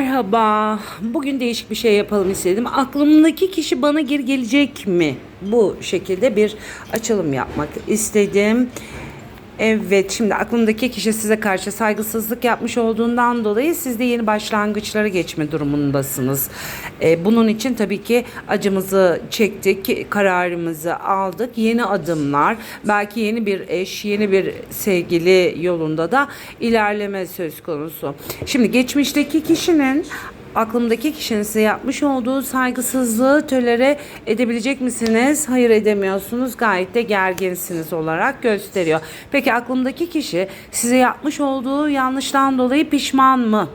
Merhaba. Bugün değişik bir şey yapalım istedim. Aklımdaki kişi bana geri gelecek mi? Bu şekilde bir açılım yapmak istedim. Evet şimdi aklımdaki kişi size karşı saygısızlık yapmış olduğundan dolayı siz de yeni başlangıçlara geçme durumundasınız. Ee, bunun için tabii ki acımızı çektik, kararımızı aldık. Yeni adımlar, belki yeni bir eş, yeni bir sevgili yolunda da ilerleme söz konusu. Şimdi geçmişteki kişinin aklımdaki kişinin size yapmış olduğu saygısızlığı tölere edebilecek misiniz? Hayır edemiyorsunuz. Gayet de gerginsiniz olarak gösteriyor. Peki aklımdaki kişi size yapmış olduğu yanlıştan dolayı pişman mı?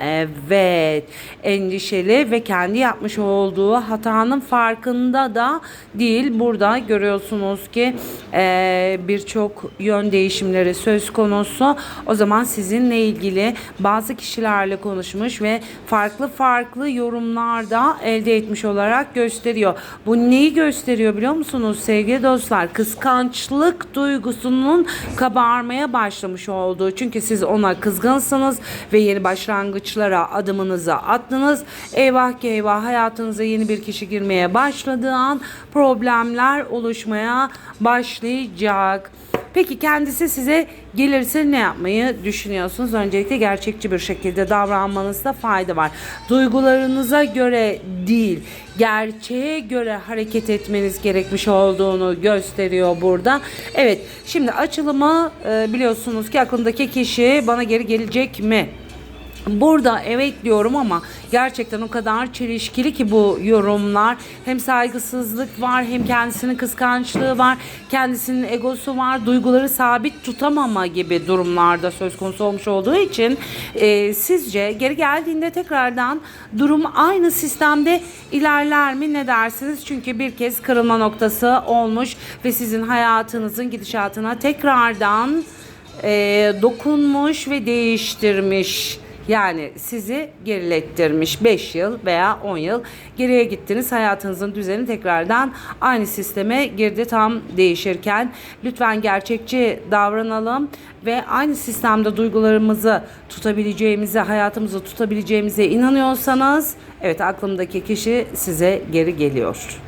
Evet, endişeli ve kendi yapmış olduğu hatanın farkında da değil. Burada görüyorsunuz ki eee, birçok yön değişimleri söz konusu. O zaman sizinle ilgili bazı kişilerle konuşmuş ve farklı farklı yorumlar da elde etmiş olarak gösteriyor. Bu neyi gösteriyor biliyor musunuz sevgili dostlar? Kıskançlık duygusunun kabarmaya başlamış olduğu. Çünkü siz ona kızgınsınız ve yeni başlangıçlara adımınızı attınız. Eyvah ki eyvah hayatınıza yeni bir kişi girmeye başladığı an problemler oluşmaya başlayacak. Peki kendisi size gelirse ne yapmayı düşünüyorsunuz? Öncelikle gerçekçi bir şekilde davranmanızda fayda var. Duygularınıza göre değil, gerçeğe göre hareket etmeniz gerekmiş olduğunu gösteriyor burada. Evet, şimdi açılımı e, biliyorsunuz ki aklımdaki kişi bana geri gelecek mi? Burada evet diyorum ama gerçekten o kadar çelişkili ki bu yorumlar. Hem saygısızlık var hem kendisinin kıskançlığı var. Kendisinin egosu var. Duyguları sabit tutamama gibi durumlarda söz konusu olmuş olduğu için e, sizce geri geldiğinde tekrardan durum aynı sistemde ilerler mi ne dersiniz? Çünkü bir kez kırılma noktası olmuş ve sizin hayatınızın gidişatına tekrardan e, dokunmuş ve değiştirmiş. Yani sizi gerilettirmiş 5 yıl veya 10 yıl geriye gittiniz hayatınızın düzeni tekrardan aynı sisteme girdi tam değişirken lütfen gerçekçi davranalım ve aynı sistemde duygularımızı tutabileceğimize hayatımızı tutabileceğimize inanıyorsanız evet aklımdaki kişi size geri geliyor.